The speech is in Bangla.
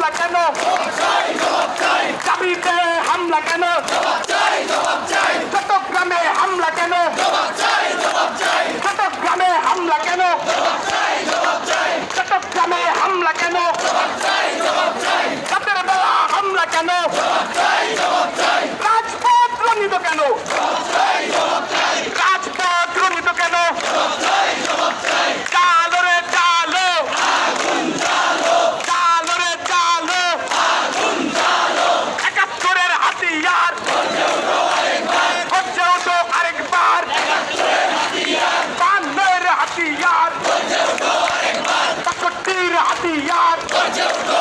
হামলা কেন? চাবিতে হামলা কেন? চট্টগ্রামে হামলা কেন? চট্টগ্রামে হামলা কেন? চট্টগ্রামে হামলা কেন? রাতের বেলা হামলা কেন? রাজপথ রঞ্জিত কেন? राती यार।